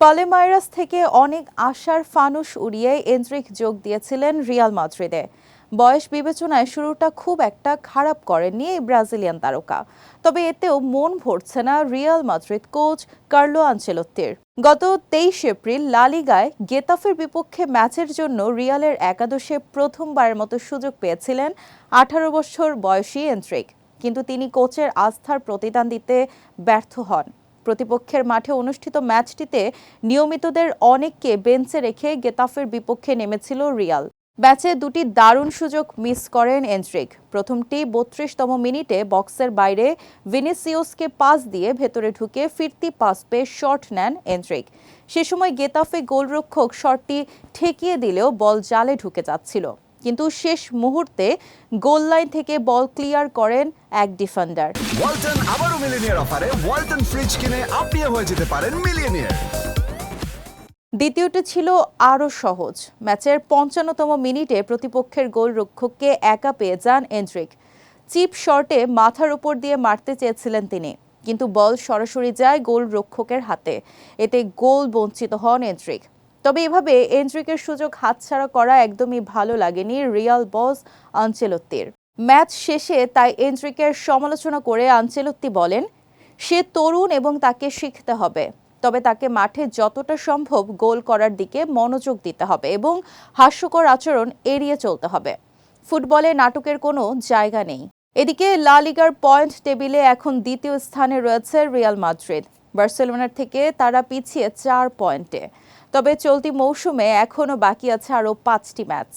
পালেমাইরাস থেকে অনেক আশার ফানুস উড়িয়ে এন্দ্রিক যোগ দিয়েছিলেন রিয়াল মাদ্রিদে। বয়স বিবেচনায় শুরুটা খুব একটা খারাপ করেননি এই ব্রাজিলিয়ান তারকা। তবে এতেও মন ভরছে না রিয়াল মাদ্রিদ কোচ কার্লো আঞ্চেলত্তির। গত তেইশ এপ্রিল লালিগায় গেতাফের বিপক্ষে ম্যাচের জন্য রিয়ালের একাদশে প্রথমবারের মতো সুযোগ পেয়েছিলেন আঠারো বছর বয়সী এন্ট্রিক কিন্তু তিনি কোচের আস্থার প্রতিদান দিতে ব্যর্থ হন। প্রতিপক্ষের মাঠে অনুষ্ঠিত ম্যাচটিতে নিয়মিতদের অনেককে বেঞ্চে রেখে গেতাফের বিপক্ষে নেমেছিল রিয়াল। ম্যাচে দুটি দারুণ সুযোগ মিস করেন এন্ট্রিক প্রথমটি বত্রিশতম মিনিটে বক্সের বাইরে ভিনিসিওসকে পাস দিয়ে ভেতরে ঢুকে ফিরতি পাস পেয়ে শট নেন এন্ট্রিক সে সময় গেতাফে গোলরক্ষক শটটি ঠেকিয়ে দিলেও বল জালে ঢুকে যাচ্ছিল। কিন্তু শেষ মুহূর্তে গোল লাইন থেকে বল ক্লিয়ার করেন এক ডিফেন্ডার। ওয়ালটন আবারও মিলিনিয়ার অফারে। ওয়ালটন ফ্রিজ কিনে আপনিও হয়ে যেতে পারেন মিলিয়নিয়ার দ্বিতীয়টি ছিল আরও সহজ। ম্যাচের পঞ্চান্নতম মিনিটে প্রতিপক্ষের গোলরক্ষককে একা পেয়ে যান এন্ড্রিক। চিপ শর্টে মাথার উপর দিয়ে মারতে চেয়েছিলেন তিনি কিন্তু বল সরাসরি যায় গোলরক্ষকের হাতে। এতে গোল বঞ্চিত হন এন্ড্রিক। তবে এভাবে এন্ড্রিকের সুযোগ হাতছাড়া করা একদমই ভালো লাগেনি রিয়াল বস আঞ্চেলত্তির। ম্যাচ শেষে তাই এন্ড্রিকের সমালোচনা করে আঞ্চেলত্তি বলেন, সে তরুণ এবং তাকে শিখতে হবে। তবে তাকে মাঠে যতটা সম্ভব গোল করার দিকে মনোযোগ দিতে হবে এবং হাস্যকর আচরণ এড়িয়ে চলতে হবে। ফুটবলে নাটকের কোনো জায়গা নেই। এদিকে লা লিগার পয়েন্ট টেবিলে এখন দ্বিতীয় স্থানে রয়েছে রিয়াল মাদ্রিদ। বার্সেলোনার থেকে তারা পিছিয়ে চার পয়েন্টে। তবে চলতি মৌসুমে এখনও বাকি আছে আরও পাঁচটি ম্যাচ।